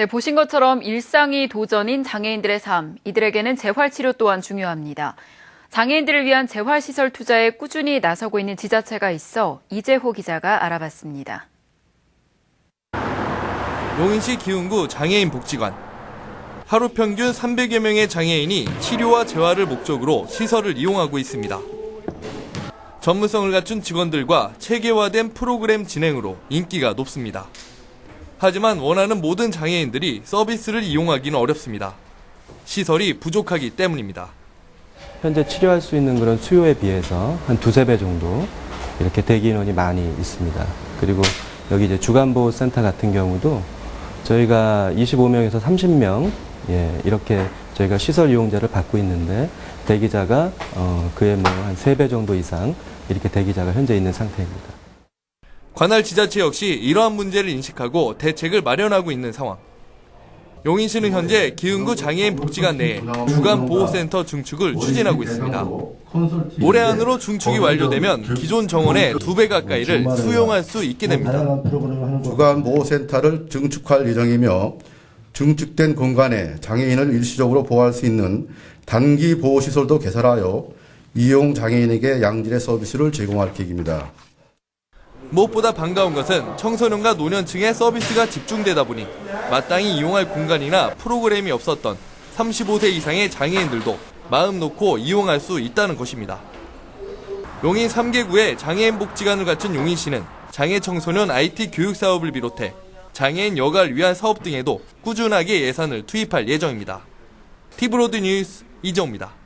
네, 보신 것처럼 일상이 도전인 장애인들의 삶, 이들에게는 재활치료 또한 중요합니다. 장애인들을 위한 재활시설 투자에 꾸준히 나서고 있는 지자체가 있어 이재호 기자가 알아봤습니다. 용인시 기흥구 장애인 복지관. 하루 평균 300여 명의 장애인이 치료와 재활을 목적으로 시설을 이용하고 있습니다. 전문성을 갖춘 직원들과 체계화된 프로그램 진행으로 인기가 높습니다. 하지만 원하는 모든 장애인들이 서비스를 이용하기는 어렵습니다. 시설이 부족하기 때문입니다. 현재 치료할 수 있는 그런 수요에 비해서 한 두세 배 정도 이렇게 대기 인원이 많이 있습니다. 그리고 여기 이제 주간보호센터 같은 경우도 저희가 25명에서 30명 예, 이렇게 저희가 시설 이용자를 받고 있는데 대기자가 어, 그의 뭐 한 세 배 정도 이상 이렇게 대기자가 현재 있는 상태입니다. 관할 지자체 역시 이러한 문제를 인식하고 대책을 마련하고 있는 상황. 용인시는 현재 기흥구 장애인 복지관 내에 주간 보호센터 증축을 추진하고 있습니다. 올해 안으로 중축이 완료되면 기존 정원의 두 배 가까이를 수용할 수 있게 됩니다. 주간 보호센터를 증축할 예정이며 증축된 공간에 장애인을 일시적으로 보호할 수 있는 단기 보호시설도 개설하여 이용 장애인에게 양질의 서비스를 제공할 계획입니다. 무엇보다 반가운 것은 청소년과 노년층의 서비스가 집중되다 보니 마땅히 이용할 공간이나 프로그램이 없었던 35세 이상의 장애인들도 마음 놓고 이용할 수 있다는 것입니다. 용인 3개구의 장애인 복지관을 갖춘 용인시는 장애 청소년 IT 교육 사업을 비롯해 장애인 여가를 위한 사업 등에도 꾸준하게 예산을 투입할 예정입니다. 티브로드 뉴스 이정입니다.